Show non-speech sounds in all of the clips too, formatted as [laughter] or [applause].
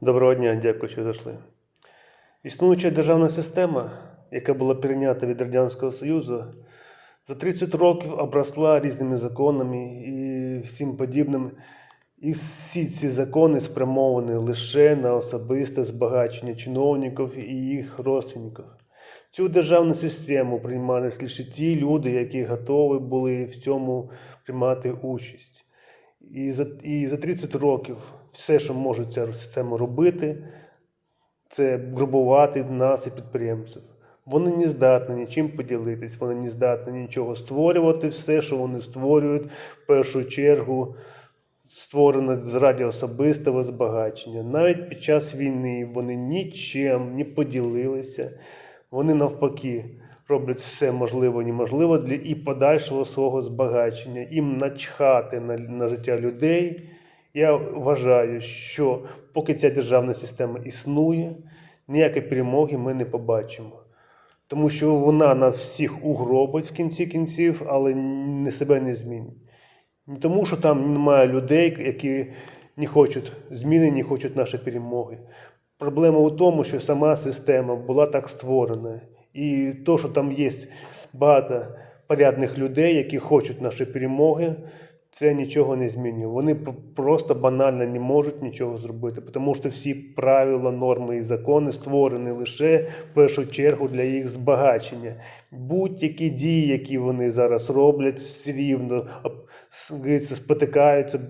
Доброго дня, дякую, що зайшли. Існуюча державна система, яка була прийнята від Радянського Союзу, за 30 років обросла різними законами і всім подібним. І всі ці закони спрямовані лише на особисте збагачення чиновників і їх родственників. Цю державну систему приймали лише ті люди, які готові були в цьому приймати участь. І за, і за 30 років все, що може ця система робити, це грабувати нас і підприємців. Вони не здатні нічим поділитись, вони не здатні нічого створювати. Все, що вони створюють, в першу чергу створено заради особистого збагачення. Навіть під час війни вони нічим не поділилися. Вони навпаки роблять все можливе неможливе для і подальшого свого збагачення. Їм начхати на, на життя людей. Я вважаю, що поки ця державна система існує, ніякої перемоги ми не побачимо. Тому що вона нас всіх угробить в кінці кінців, але не себе не змінить. Не тому, що там немає людей, які не хочуть зміни, не хочуть нашої перемоги. Проблема у тому, що сама система була так створена. І то, що там є багато порядних людей, які хочуть нашої перемоги, це нічого не змінює. Вони просто банально не можуть нічого зробити, тому що всі правила, норми і закони створені лише в першу чергу для їх збагачення. Будь-які дії, які вони зараз роблять, все рівно спотикаються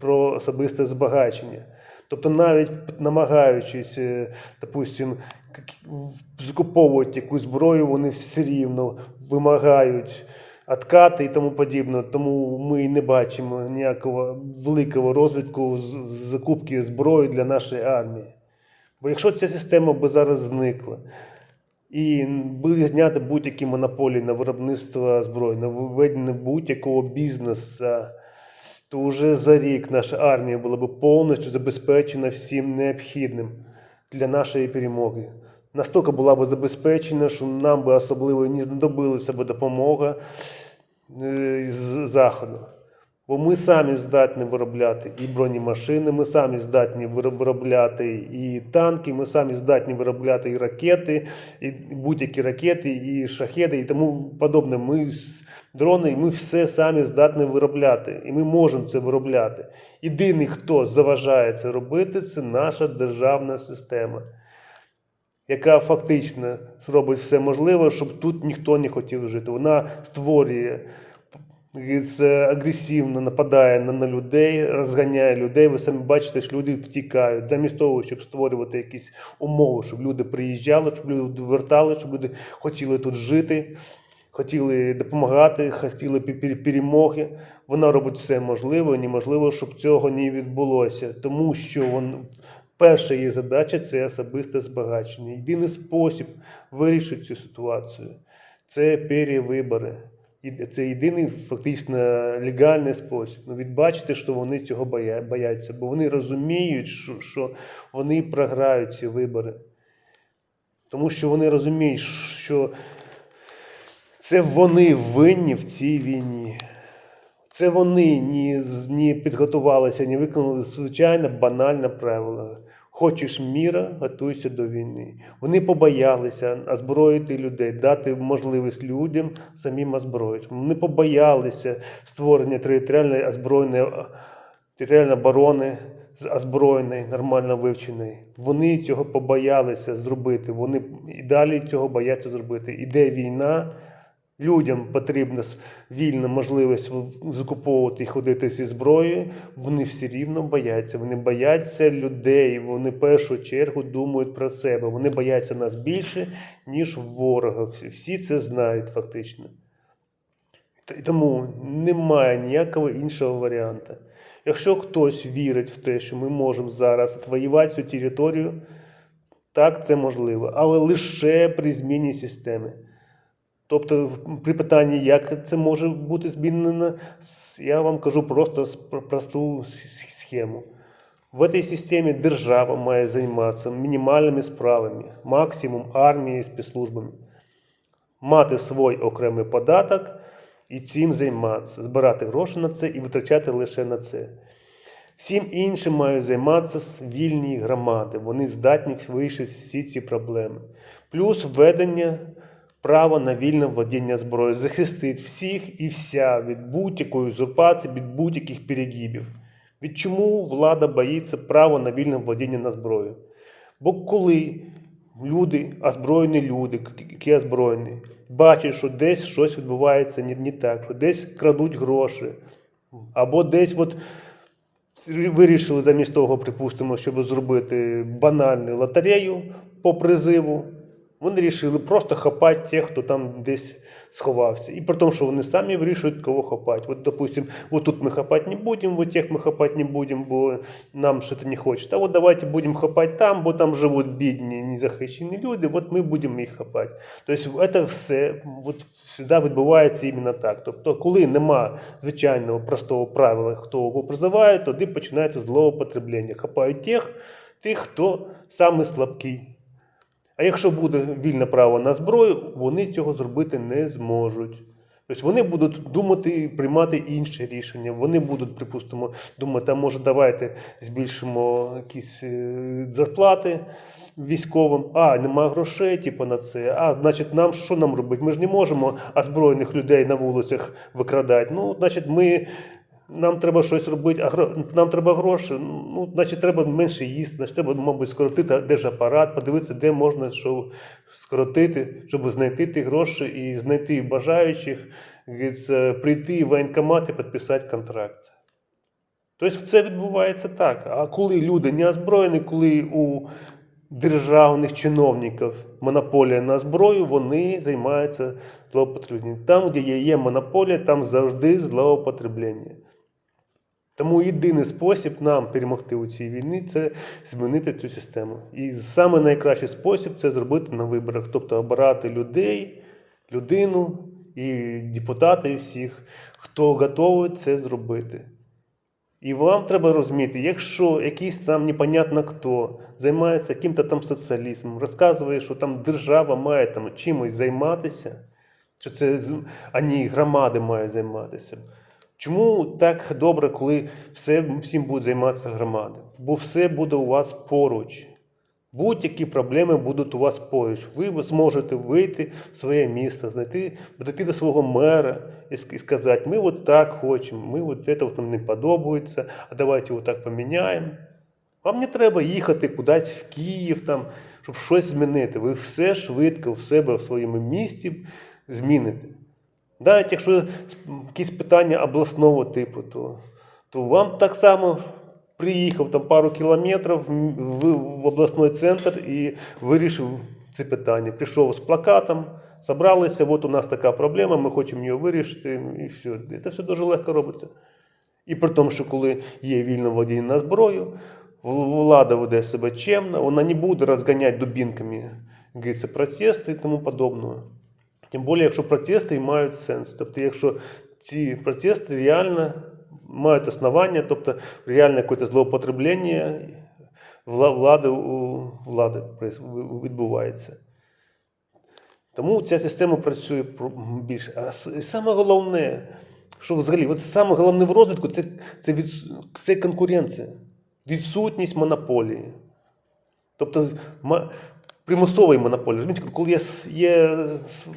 про особисте збагачення. Тобто, навіть намагаючись, е, допустим, закуповувати якусь зброю, вони все рівно вимагають откати і тому подібне. Тому ми не бачимо ніякого великого розвитку з закупки зброї для нашої армії. Бо якщо ця система би зараз зникла, і були зняті будь-які монополії на виробництво зброї, на введення будь-якого бізнесу, то вже за рік наша армія була б повністю забезпечена всім необхідним для нашої перемоги. Настільки була б забезпечена, що нам би особливо не знадобилася б допомога е, з заходу. Бо ми самі здатні виробляти і бронемашини, ми самі здатні виробляти і танки, ми самі здатні виробляти і ракети, і будь-які ракети, і шахеди, і тому подобне. Ми дрони, ми все самі здатні виробляти, і ми можемо це виробляти. Єдиний, хто заважає це робити, це наша державна система, яка фактично зробить все можливе, щоб тут ніхто не хотів жити. Вона створює це агресивно нападає на, людей, розганяє людей. Ви самі бачите, що люди втікають. Замість того, щоб створювати якісь умови, щоб люди приїжджали, щоб люди вертали, щоб люди хотіли тут жити, хотіли допомагати, хотіли пе- пе- перемоги. Вона робить все можливе і неможливо, щоб цього не відбулося. Тому що вон, перша її задача це особисте збагачення. Єдиний спосіб вирішити цю ситуацію це перевибори. Це єдиний фактично легальний спосіб. Ну, відбачити, що вони цього бояться, бо вони розуміють, що, вони програють ці вибори. Тому що вони розуміють, що це вони винні в цій війні. Це вони з- не підготувалися, не виконали звичайне банальне правило. Хочеш міра, готуйся до війни. Вони побоялися озброїти людей, дати можливість людям самим озброїти. Вони побоялися створення територіальної озброєної територіальної оборони з озброєної, нормально вивченої. Вони цього побоялися зробити. Вони і далі цього бояться зробити. Іде війна, людям потрібна вільна можливість закуповувати і ходити зі зброєю. Вони все рівно бояться. Вони бояться людей. Вони в першу чергу думають про себе. Вони бояться нас більше, ніж ворога. Всі- Всі це знають фактично. І Тому немає ніякого іншого варіанту. Якщо хтось вірить в те, що ми можемо зараз відвоювати цю територію, так це можливо, але лише при зміні системи. Тобто, при питанні, як це може бути змінено, я вам кажу просто просту схему. В цій системі держава має займатися мінімальними справами, максимум армією, спецслужбами мати свій окремий податок і цим займатися, збирати гроші на це і витрачати лише на це. Всім іншим мають займатися вільні громади. Вони здатні вирішити всі ці проблеми. Плюс введення права на вільне владіння зброєю захистить всіх і вся від будь-якої узурпації, від будь-яких перегибів. Від чому влада боїться права на вільне владіння на зброю? Бо коли люди, озброєні люди, які озброєні, бачать, що десь щось відбувається не, не так, що десь крадуть гроші, або десь от вирішили замість того, припустимо, щоб зробити банальну лотерею по призиву. Вони вирішили просто хапати тих, хто там десь сховався. І при тому, що вони самі вирішують, кого хапати. От, допустим, вот тут мы хапать не будем, вот тех мы хапать не будем, бо нам что-то не хочется. А вот давайте будем хапать там, бо там живуть бідні, незахищені люди, от ми будемо їх хапати. Тобто це все от, завжди відбувається іменно так. Тобто, коли нема звичайного простого правила, хто кого призиває, тоді починається злоупотреблення. Хапають тих, тих, хто самий слабкий. А якщо буде вільне право на зброю, вони цього зробити не зможуть. Тобто вони будуть думати і приймати інші рішення. Вони будуть, припустимо, думати, а може давайте збільшимо якісь е, зарплати військовим. А, нема грошей, типу, на це. А, значить, нам що нам робити? Ми ж не можемо озброєних людей на вулицях викрадати. Ну, значить, ми. Нам треба щось робити, а нам треба гроші. Ну, значить, треба менше їсти, значить, треба, мабуть, скоротити держапарат, подивитися, де можна що скоротити, щоб знайти ті гроші і знайти бажаючих, як прийти в воєнкомат і підписати контракт. Тобто це відбувається так. А коли люди не озброєні, коли у державних чиновників монополія на зброю, вони займаються злоупотребленням. Там, де є монополія, там завжди злоупотреблення. Тому єдиний спосіб нам перемогти у цій війні це змінити цю систему. І саме найкращий спосіб це зробити на виборах, тобто обирати людей, людину і депутатів всіх, хто готовий це зробити. І вам треба розуміти, якщо якийсь там непонятно хто займається яким-то там соціалізмом, розказує, що там держава має там чимось займатися, що це ані громади мають займатися. Чому так добре, коли все, всім будуть займатися громади? Бо все буде у вас поруч. Будь-які проблеми будуть у вас поруч. Ви зможете вийти в своє місто, знайти, дойти до свого мера і сказати, ми от так хочемо, ми от це нам не подобається, а давайте от так поміняємо. Вам не треба їхати кудись в Київ, там, щоб щось змінити. Ви все швидко в себе в своєму місті зміните. Навіть якщо якісь питання обласного типу, то, то вам так само приїхав там пару кілометрів в, в обласний центр і вирішив це питання. Прийшов з плакатом, зібралися, от у нас така проблема, ми хочемо її вирішити, і все. І це все дуже легко робиться. І при тому, що коли є вільне владіння на зброю, влада веде себе чемно, вона не буде розганяти дубінками як протести і тому подобне. Тим більше, якщо протести мають сенс. Тобто, якщо ці протести реально мають основання, тобто реальне якесь злоупотреблення влади у влади відбувається. Тому ця система працює більше. А саме головне, що взагалі, от саме головне в розвитку це, це, від, це конкуренція, відсутність монополії. Тобто примусової монополії. Розумієте, коли є, є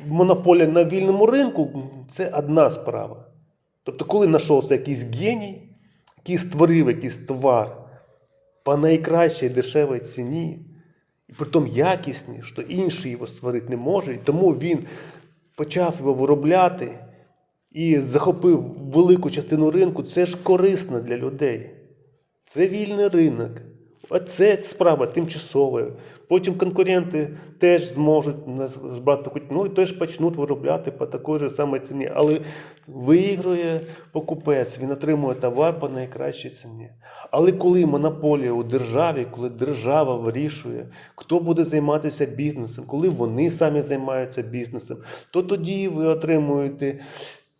монополія на вільному ринку, це одна справа. Тобто, коли знайшовся якийсь геній, який створив якийсь товар по найкращій дешевій ціні, і притом якісні, що інший його створити не може, і тому він почав його виробляти і захопив велику частину ринку, це ж корисно для людей. Це вільний ринок. А це справа тимчасова. Потім конкуренти теж зможуть збрати хоч ну і теж почнуть виробляти по такій же самій ціні. Але виграє покупець, він отримує товар по найкращій ціні. Але коли монополія у державі, коли держава вирішує, хто буде займатися бізнесом, коли вони самі займаються бізнесом, то тоді ви отримуєте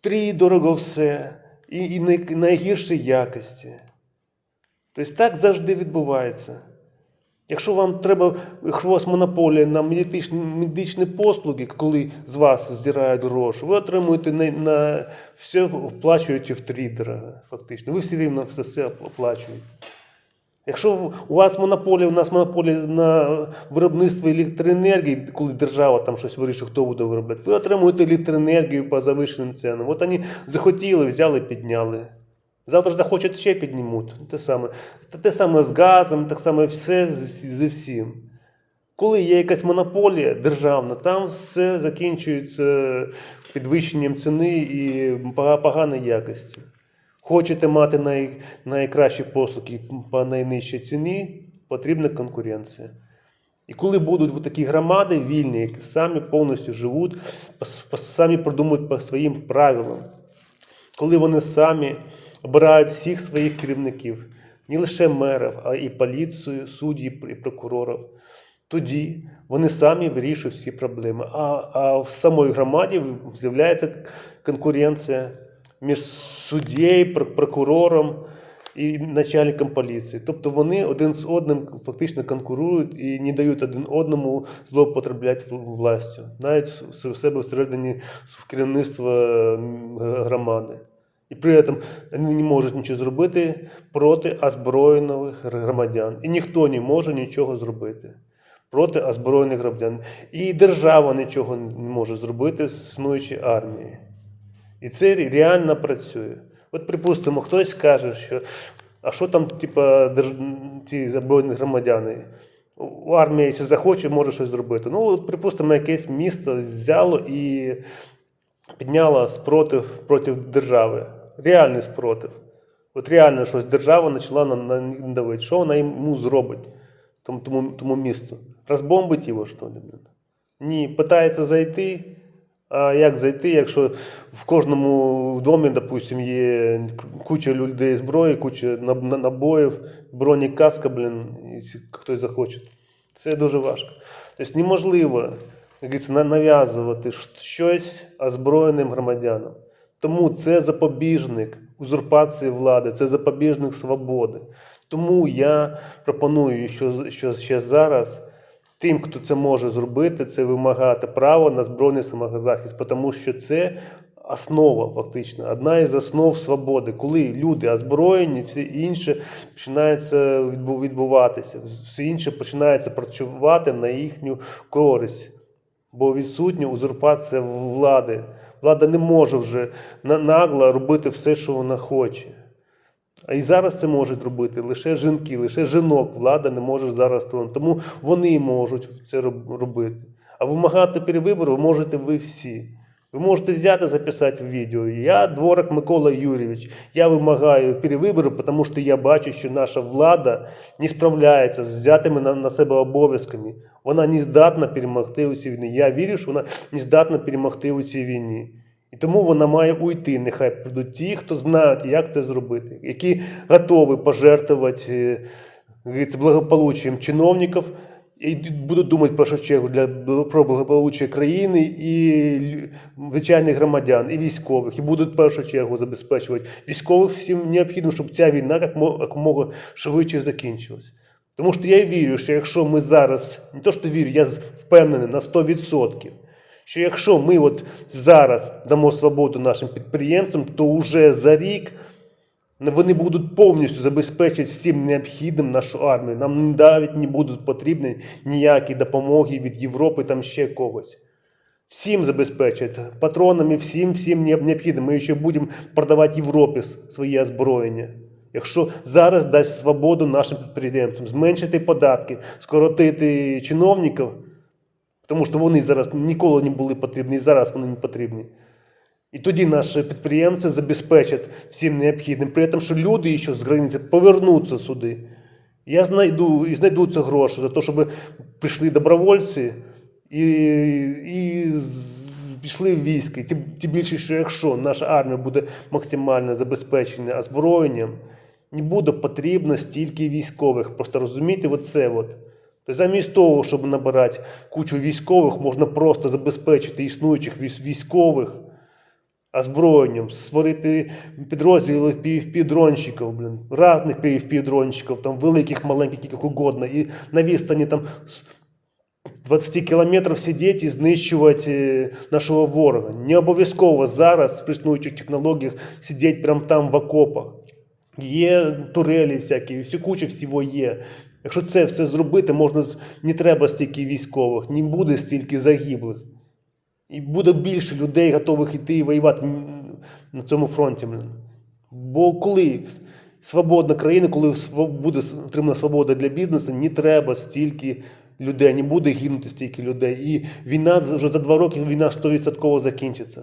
три дорого все і, і най- якості. Тобто так завжди відбувається. Якщо вам треба, якщо у вас монополія на медичні, медичні послуги, коли з вас здирають гроші, ви отримуєте на, на все оплачуєте в три фактично. Ви все рівно все, все оплачуєте. Якщо у вас монополія, у нас монополія на виробництво електроенергії, коли держава там щось вирішує, хто буде виробляти, ви отримуєте електроенергію по завищеним цінам. От вони захотіли, взяли, підняли. Завтра захочуть ще піднімуть. Те саме. Те саме з газом, так само все з, всім. Коли є якась монополія державна, там все закінчується підвищенням ціни і поганою якістю. Хочете мати най, найкращі послуги по найнижчій ціні, потрібна конкуренція. І коли будуть такі громади вільні, які самі повністю живуть, самі продумують по своїм правилам, коли вони самі обирають всіх своїх керівників, не лише мерів, а і поліцію, судді і прокурорів, тоді вони самі вирішують всі проблеми. А, а в самій громаді з'являється конкуренція між суддєю, прокурором і начальником поліції. Тобто вони один з одним фактично конкурують і не дають один одному злоупотребляти властю, навіть в себе всередині в керівництва громади. І при цьому не можуть нічого зробити проти озброєних громадян. І ніхто не може нічого зробити проти озброєних громадян. І держава нічого не може зробити з існуючої армії. І це реально працює. От, припустимо, хтось каже, що а що там, держ... ці забоєні громадяни? У армії, якщо захоче, може щось зробити. Ну, от, припустимо, якесь місто взяло і підняло спротив проти держави. Реальний спротив. От реально щось держава почала на, них давити. Що вона йому зробить? Тому, тому, тому місту? Розбомбить його, що ли? Ні, питається зайти. А як зайти, якщо в кожному домі, допустим, є куча людей зброї, куча наб- на- набоїв, бронекаска, блін, якщо хтось захоче. Це дуже важко. Тобто неможливо як нав'язувати щось озброєним громадянам. Тому це запобіжник узурпації влади, це запобіжник свободи. Тому я пропоную, що, що ще зараз тим, хто це може зробити, це вимагати право на збройний самозахист, тому що це основа, фактично, одна із основ свободи. Коли люди озброєні, все інше починається відбуватися, все інше починається працювати на їхню користь. Бо відсутня узурпація влади. Влада не може вже нагло робити все, що вона хоче. А і зараз це можуть робити лише жінки, лише жінок влада не може зараз тронути. Тому вони можуть це робити. А вимагати перевибору можете ви всі. Ви можете взяти, записати в відео. Я дворик Микола Юрійович. Я вимагаю перевиборів, тому що я бачу, що наша влада не справляється з взятими на, на себе обов'язками. Вона не здатна перемогти у цій війні. Я вірю, що вона не здатна перемогти у цій війні. І тому вона має уйти. Нехай прийдуть ті, хто знають, як це зробити, які готові пожертвувати е, благополуччям чиновників і будуть думати першу чергу для, про благополуччя країни і звичайних громадян, і військових, і будуть в першу чергу забезпечувати військових всім необхідно, щоб ця війна як якомога швидше закінчилась. Тому що я вірю, що якщо ми зараз, не то що вірю, я впевнений на 100%, що якщо ми от зараз дамо свободу нашим підприємцям, то вже за рік вони будуть повністю забезпечити всім необхідним нашу армію. Нам навіть не будуть потрібні ніякі допомоги від Європи, там ще когось. Всім забезпечать патронами, всім, всім необхідним. Ми ще будемо продавати Європі своє озброєння. Якщо зараз дасть свободу нашим підприємцям, зменшити податки, скоротити чиновників, тому що вони зараз ніколи не були потрібні, і зараз вони не потрібні. І тоді наші підприємці забезпечать всім необхідним, при тому, що люди ще з границі повернуться сюди. Я знайду і знайдуться гроші за те, щоб прийшли добровольці і, і пішли в військо. Тим, тим більше, що якщо наша армія буде максимально забезпечена озброєнням, не буде потрібно стільки військових. Просто розумієте, оце от. Замість того, щоб набирати кучу військових, можна просто забезпечити існуючих військових озброєнням, створити підрозділи PFP-дронщиків, блін, разних PFP-дронщиків, там великих, маленьких, яких угодно, і на відстані там 20 кілометрів сидіти і знищувати е, нашого ворога. Не обов'язково зараз при існуючих технологіях сидіти прямо там в окопах. Є турелі всякі, всі куча всього є. Якщо це все зробити, можна не треба стільки військових, не буде стільки загиблих. І буде більше людей, готових йти і воювати на цьому фронті. Бо коли свободна країна, коли буде отримана свобода для бізнесу, не треба стільки людей, не буде гинути стільки людей. І війна вже за два роки війна 100% закінчиться.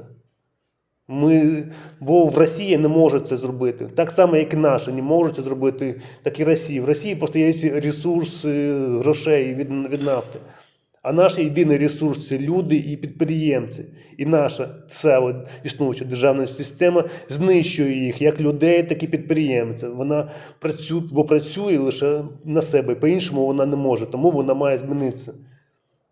Ми, бо в Росії не може це зробити. Так само, як і наша не може це зробити, так і Росія. В Росії просто є ресурс грошей від, від нафти. А наш єдиний ресурс це люди і підприємці. І наша ця існуюча державна система знищує їх як людей, так і підприємців. Вона працює, бо працює лише на себе. По-іншому вона не може, тому вона має змінитися.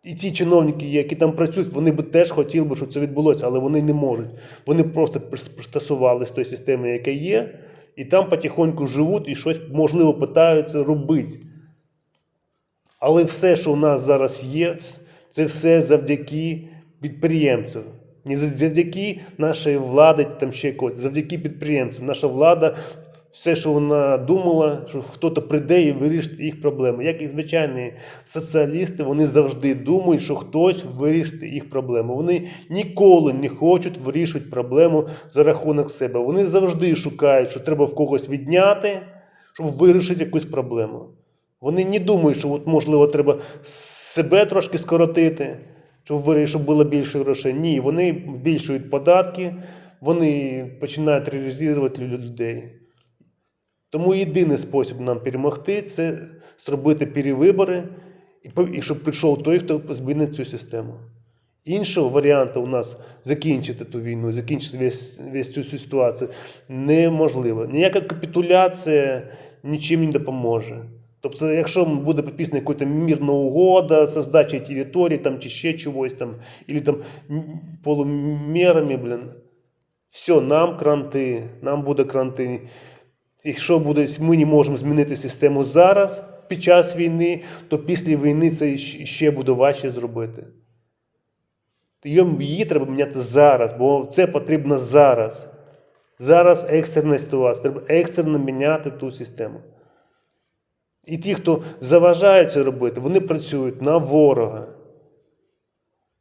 І ті чиновники, які там працюють, вони б теж хотіли щоб це відбулося, але вони не можуть. Вони просто пристосувалися до тої системи, яка є, і там потихоньку живуть і щось, можливо, питаються робити. Але все, що у нас зараз є, це все завдяки підприємцям. Не завдяки нашій владі, там ще когось, завдяки підприємцям. Наша влада, все, що вона думала, що хтось прийде і вирішить їх проблеми. Як і звичайні соціалісти, вони завжди думають, що хтось вирішить їх проблему. Вони ніколи не хочуть вирішувати проблему за рахунок себе. Вони завжди шукають, що треба в когось відняти, щоб вирішити якусь проблему. Вони не думають, що от, можливо треба себе трошки скоротити, щоб щоб було більше грошей. Ні, вони збільшують податки, вони починають реалізувати людей. Тому єдиний спосіб нам перемогти це зробити перевибори, і щоб прийшов той, хто змінить цю систему. Іншого варіанту у нас закінчити ту війну, закінчити весь, весь цю ситуацію неможливо. Ніяка капітуляція нічим не допоможе. Тобто, якщо буде підписана якась мирна угода здачею території там, чи ще чогось там, або там м, полумірами, блін, все, нам кранти, нам буде кранти. Якщо буде, ми не можемо змінити систему зараз під час війни, то після війни це ще буде важче зробити. Її треба міняти зараз, бо це потрібно зараз. Зараз екстрена ситуація. Треба екстрено міняти ту систему. І ті, хто заважають це робити, вони працюють на ворога.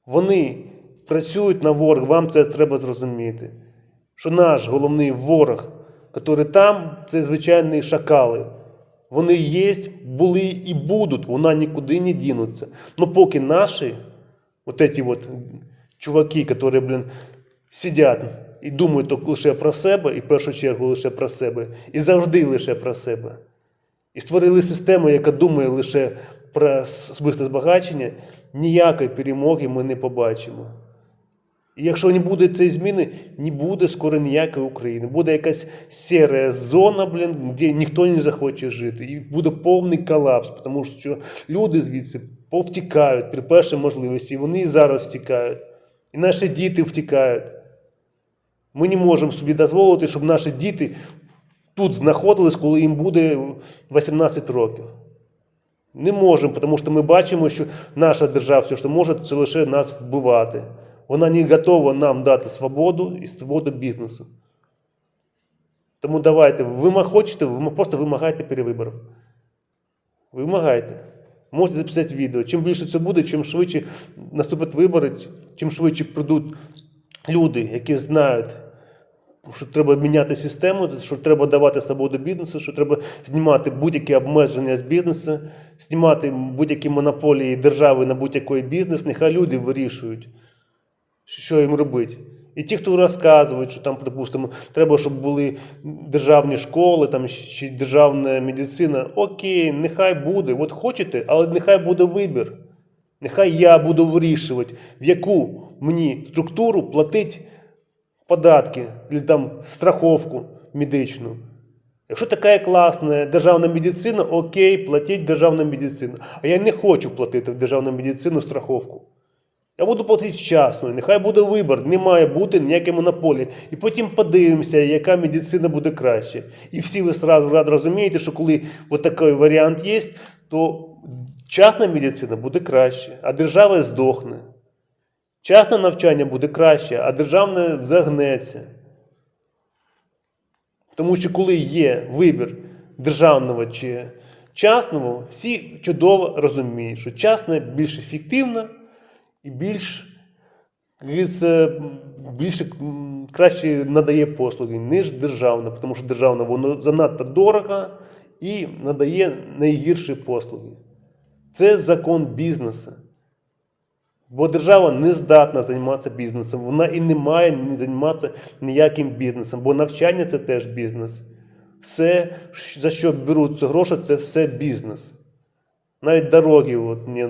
Вони працюють на ворога, вам це треба зрозуміти. Що наш головний ворог, який там, це звичайні шакали. Вони є, були і будуть, вона нікуди не дінуться. Но поки наші, вот эти вот чуваки, які, блін, сидять і думають лише про себе, і в першу чергу лише про себе, і завжди лише про себе. І створили систему, яка думає лише про особисте збагачення, ніякої перемоги ми не побачимо. І якщо не буде цієї зміни, не буде скоро ніякої України. Буде якась сіра зона, блін, де ніхто не захоче жити. І буде повний колапс, тому що люди звідси повтікають при першій можливості. І вони і зараз втікають. І наші діти втікають. Ми не можемо собі дозволити, щоб наші діти тут знаходились, коли їм буде 18 років. Не можемо, тому що ми бачимо, що наша держава все, що може, це лише нас вбивати. Вона не готова нам дати свободу і свободу бізнесу. Тому давайте, ви хочете, ви просто вимагайте перевиборів. Вимагайте. Можете записати відео. Чим більше це буде, чим швидше наступять вибори, чим швидше прийдуть люди, які знають, що треба міняти систему, що треба давати свободу бізнесу, що треба знімати будь-які обмеження з бізнесу, знімати будь-які монополії держави на будь-який бізнес, нехай люди вирішують, що їм робити. І ті, хто розказують, що там, припустимо, треба, щоб були державні школи, там чи державна медицина. Окей, нехай буде. От хочете, але нехай буде вибір. Нехай я буду вирішувати, в яку мені структуру платить податки, там страховку медичну. Якщо така класна державна медицина, окей, платіть державну медицину. А я не хочу платити в державну медицину страховку. Я буду платити вчасно, нехай буде вибір, не має бути ніякої монополії. І потім подивимося, яка медицина буде краще. І всі ви сразу розумієте, що коли такий варіант є, то частна медицина буде краще, а держава здохне. Частне навчання буде краще, а державне загнеться. Тому що коли є вибір державного чи частного, всі чудово розуміють, що частне більш ефективно і більш як більше краще надає послуги, ніж державне, тому що державне воно занадто дорого і надає найгірші послуги. Це закон бізнесу. Бо держава не здатна займатися бізнесом, вона і не має займатися ніяким бізнесом, бо навчання це теж бізнес. Все, за що беруться гроші, це все бізнес. Навіть дороги, от мені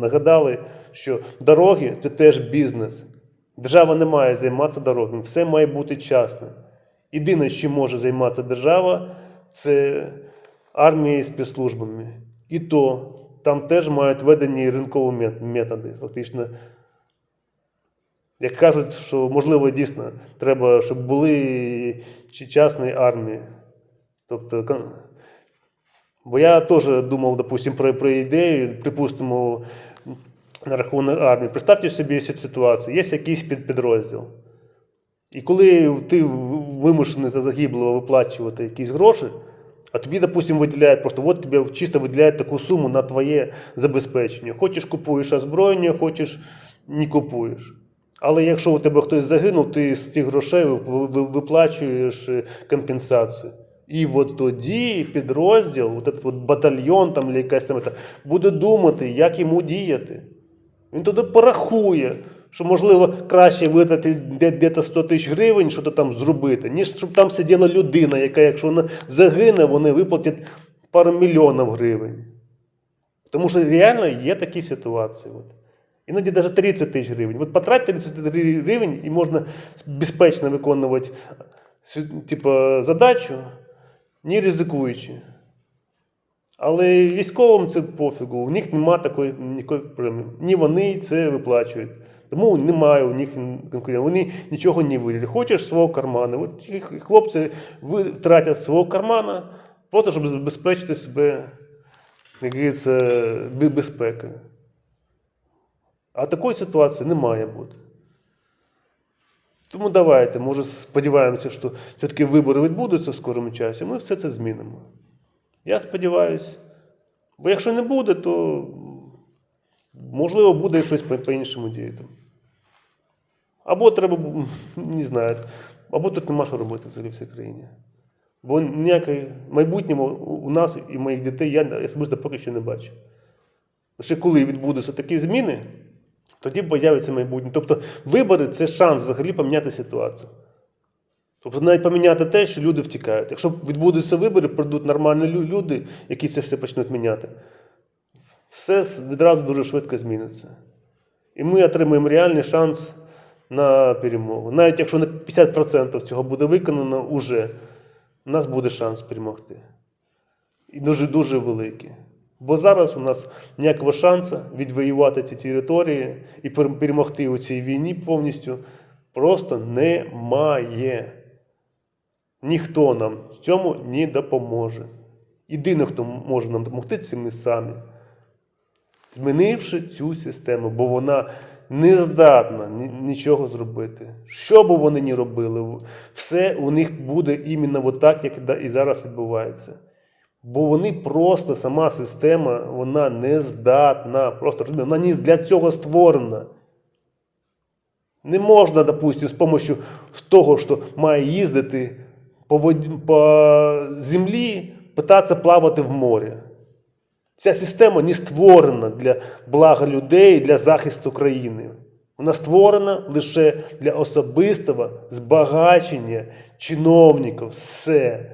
нагадали, що дороги це теж бізнес. Держава не має займатися дорогами, все має бути частне. Єдине, чим може займатися держава, це армія і спецслужбами. І то там теж мають введені ринкові методи. Фактично, як кажуть, що можливо дійсно треба, щоб були чи частні армії. Тобто, бо я теж думав, допустим, про, про ідею, припустимо, на рахунок армії. Представте собі ситуацію, є якийсь під, підрозділ. І коли ти вимушений за загиблого виплачувати якісь гроші, а тобі, допустим, виділяють просто от тобі чисто виділяють таку суму на твоє забезпечення. Хочеш купуєш озброєння, хочеш не купуєш. Але якщо у тебе хтось загинув, ти з цих грошей ви- ви- виплачуєш е, компенсацію. І от тоді підрозділ, от этот от батальйон там, якась там, буде думати, як йому діяти. Він тоді порахує, що можливо краще витратити де- де-то 100 тисяч гривень, що то там зробити, ніж щоб там сиділа людина, яка, якщо вона загине, вони виплатять пару мільйонів гривень. Тому що реально є такі ситуації. От. Іноді навіть 30 тисяч гривень. От потрать 30 гривень і можна безпечно виконувати типу, задачу, не ризикуючи. Але військовим це пофігу, у них немає такої ніякої проблеми. Ні вони це виплачують. Тому немає у них конкурентів. Вони нічого не вирішили. Хочеш свого кармана. От хлопці ви- тратять свого кармана, просто щоб забезпечити себе, як говориться, бе- безпекою. А такої ситуації не має бути. Тому давайте, може, сподіваємося, що все-таки вибори відбудуться в скорому часі, ми все це змінимо. Я сподіваюся. Бо якщо не буде, то можливо буде щось по- по-іншому діяти. Або треба, [laughs] не знаю, або тут нема що робити взагалі в цій країні. Бо ніякої майбутнього у нас і моїх дітей я особисто поки що не бачу. Лише коли відбудуться такі зміни, тоді появиться майбутнє. Тобто вибори це шанс взагалі поміняти ситуацію. Тобто навіть поміняти те, що люди втікають. Якщо відбудуться вибори, прийдуть нормальні люди, які це все почнуть міняти, все відразу дуже швидко зміниться. І ми отримаємо реальний шанс на перемогу. Навіть якщо на 50% цього буде виконано, уже у нас буде шанс перемогти. І дуже дуже великий. Бо зараз у нас ніякого шансу відвоювати ці території і перемогти у цій війні повністю просто немає. Ніхто нам в цьому не допоможе. Єдине, хто може нам допомогти, це ми самі. Змінивши цю систему, бо вона не здатна нічого зробити. Що б вони ні робили, все у них буде іменно так, як і зараз відбувається. Бо вони просто, сама система, вона не здатна. Просто вона не для цього створена. Не можна, допустим, з допомогою того, що має їздити по землі, питатися плавати в морі. Ця система не створена для блага людей, для захисту країни. Вона створена лише для особистого збагачення чиновників. Все.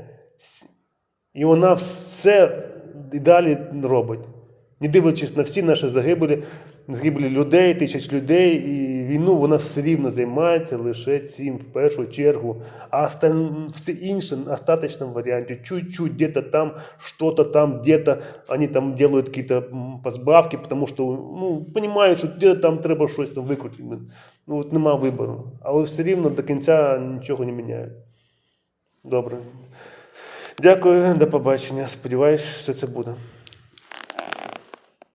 І вона все і далі робить. Не дивлячись на всі наші загибелі, загибелі людей, тисяч людей, і війну вона все рівно займається лише цим в першу чергу. А все інше в остаточному варіанті, чуть-чуть, где-то там, что-то там, где-то они там делают какие-то позбавки, потому що ну, розуміють, що где там треба щось там викрутити. Ну, от нема вибору. Але все рівно до кінця нічого не міняють. Добре. Дякую, до побачення. Сподіваюсь, що це буде.